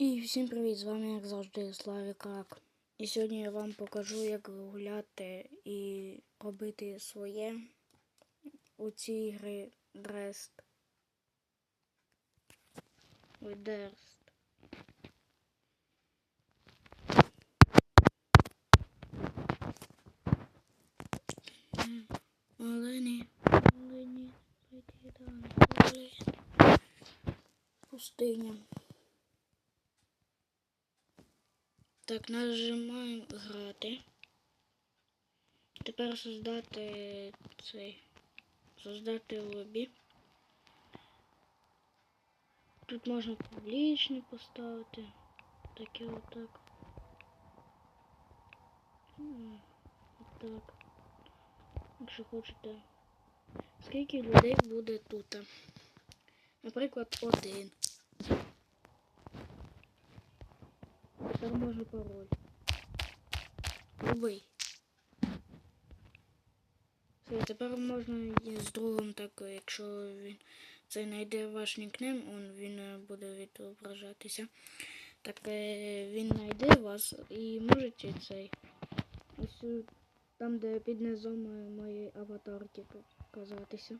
І всім привіт! З вами, як завжди, Славік Рак. І сьогодні я вам покажу, як гуляти і робити своє у цій грі Дрест. Дерст. Олені, олені, до Пустиня. Так, нажимаємо грати. Тепер создати цей. Создати лобі. Тут можна публічний поставити. Таке отак. М, Отак. Якщо хочете. Скільки людей буде тут? Наприклад, один. Тепер можна пароль. Любий. Все, тепер можна і з другом так, якщо він це знайде ваш нікнейм, он, він е, буде відображатися. Так е, він знайде вас і можете цей. Ось е, там, де під низом моєї аватарки казатися.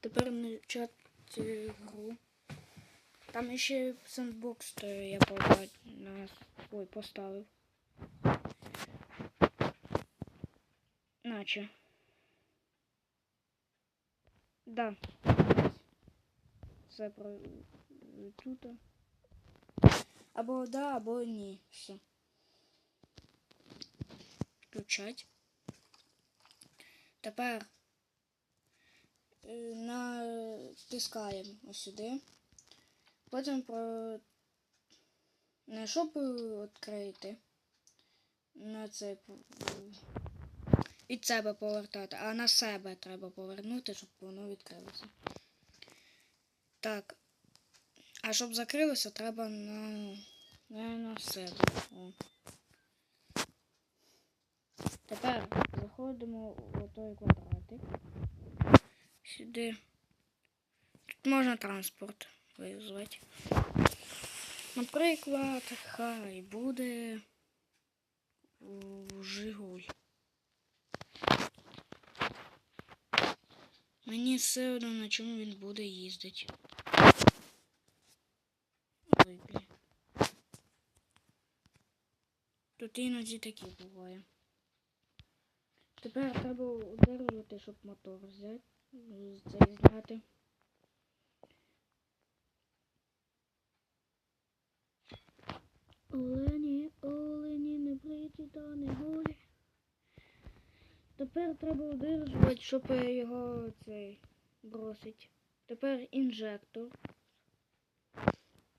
Тепер почати гру. Там ще сендбокс то я побачив на ой, поставив. Наче. Да. Все про тут. Або да, або ні. Все. Включать. Тепер е, натискаємо ось сюди. Потім про не щоб відкрити на це від себе повертати, а на себе треба повернути, щоб воно відкрилося. Так. А щоб закрилося, треба на, на, на себе. О. Тепер заходимо в той квадратик. Сюди. Тут можна транспорт визвати. Наприклад, хай буде Жигуль. Мені все одно на чому він буде їздити. Тут іноді такі буває. Тепер треба удержувати, щоб мотор взяти, цей зняти. Олені, олені, не бриті та не голі. Тепер треба удержувати, щоб його цей бросить. Тепер інжектор.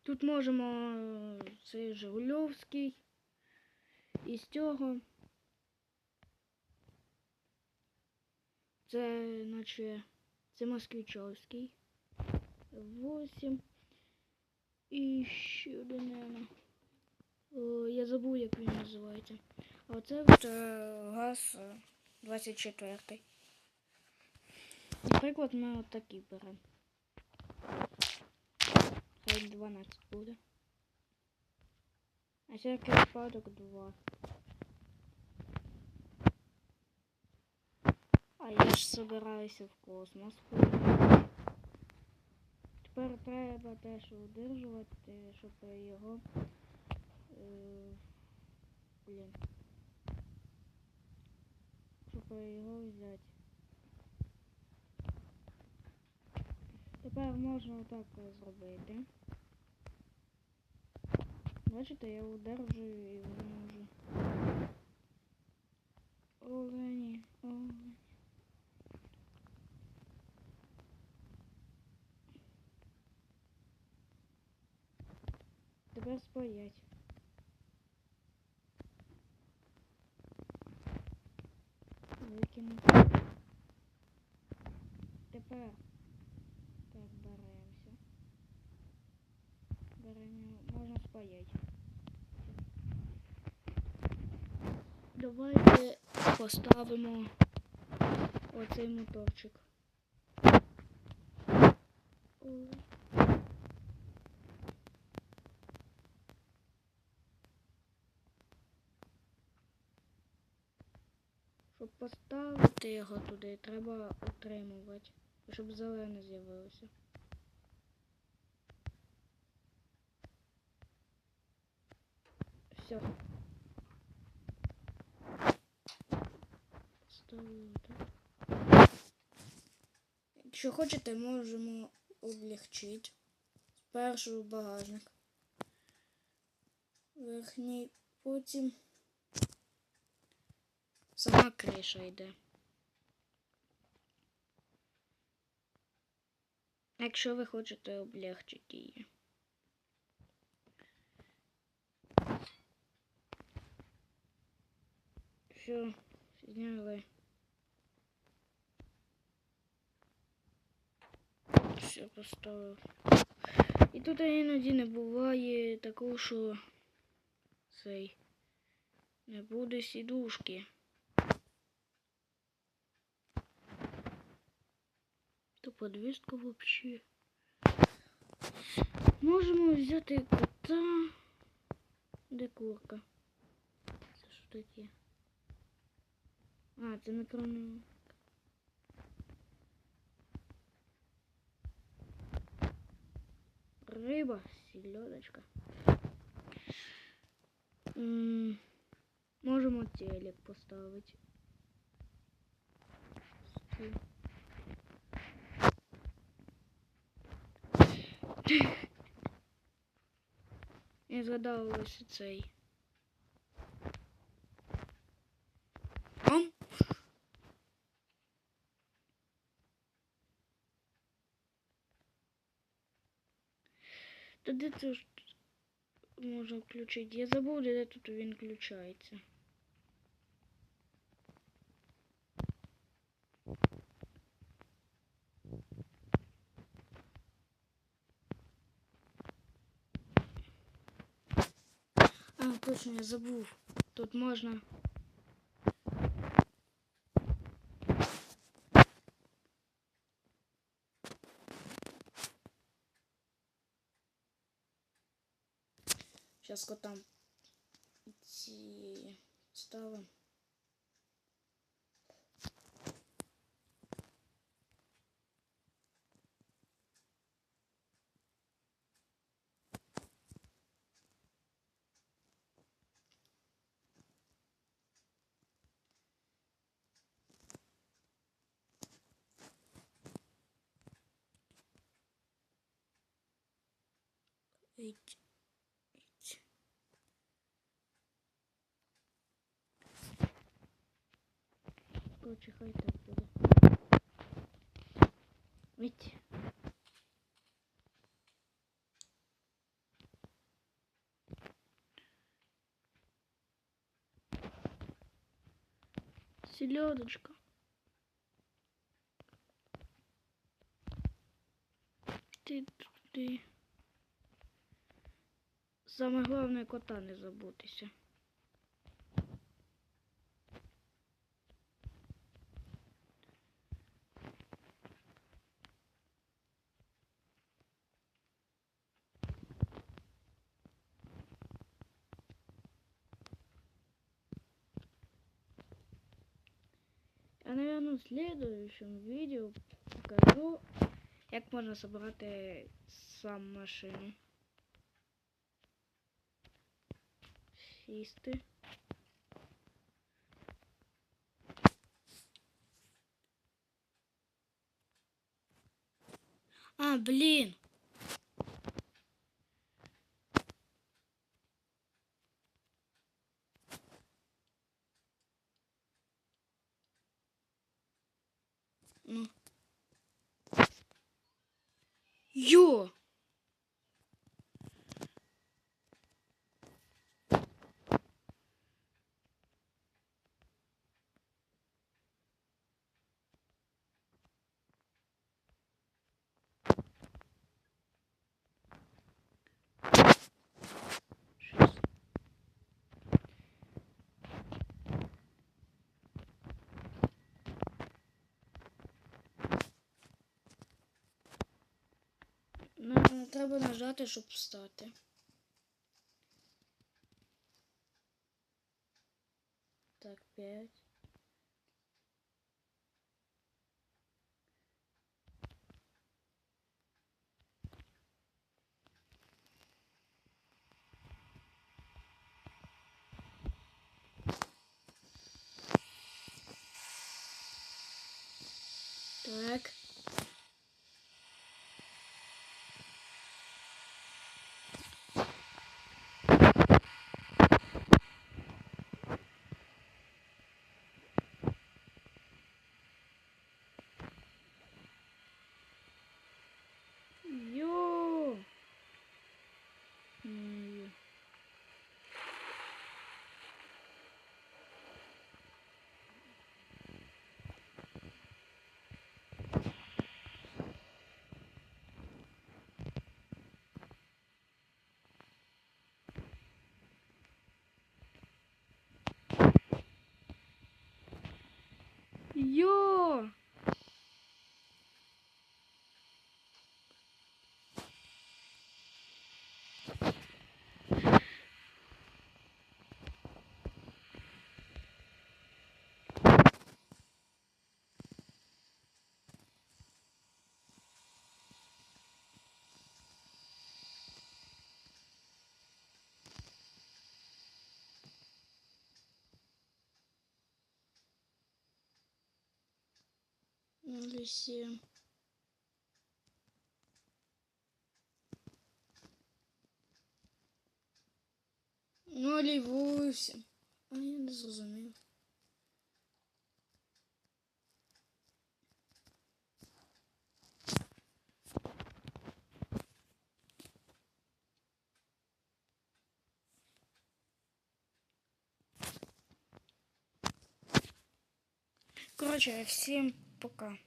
Тут можемо е, цей Жигульовський. І з цього. Це, наче, це Москвичовський. 8. І ще один, наверное. О, я забув, як він називається. А оце от е, газ е, 24. Наприклад, ми от такий беремо. Хай 12 буде. А всякий випадок 2. А я ж собираюся в космос. Тепер треба теж удержувати, щоб його Е, Блін. Щоб його взяти. Тепер можна отак зробити. Бачите, я удержую і воно вже. Олені, олені. Тепер спаять. Тепер так беремося. Беремо, можна спаять. Давайте поставимо оцей моторчик. Щоб поставити його туди, треба утримувати щоб зелене з'явилося. Все. Поставили так. Якщо хочете, можемо облегчити. Спершу багажник. Верхній, потім сама криша йде. Якщо ви хочете облегчити її. Все, зняли. Все поставив. І тут іноді не буває такого, що цей не буде сідушки. То подвіску взагалі. Можемо взяти кота. Де курка? Це що таке? А, це мікрофон. Риба, селедочка. М, Можемо телек поставити. Стіл. Я згадав ось цей. Ам? Та де це можна включити? Я забув, де тут він включається. А, точно, я забув. Тут можна. Сейчас котам ці ставим. Ить, ить. Короче, хай так буде. Ить. Селедочка. Ти туди. Саме головне кота не забутися. Я, наверное, в следующем видео покажу, як можна собрати сам машину. Сісти. А, блін. Треба нажати, щоб встати. Так, п'ять. Ноль семь. Ноль восемь. А я не зрозумів. Коротше, всім пока.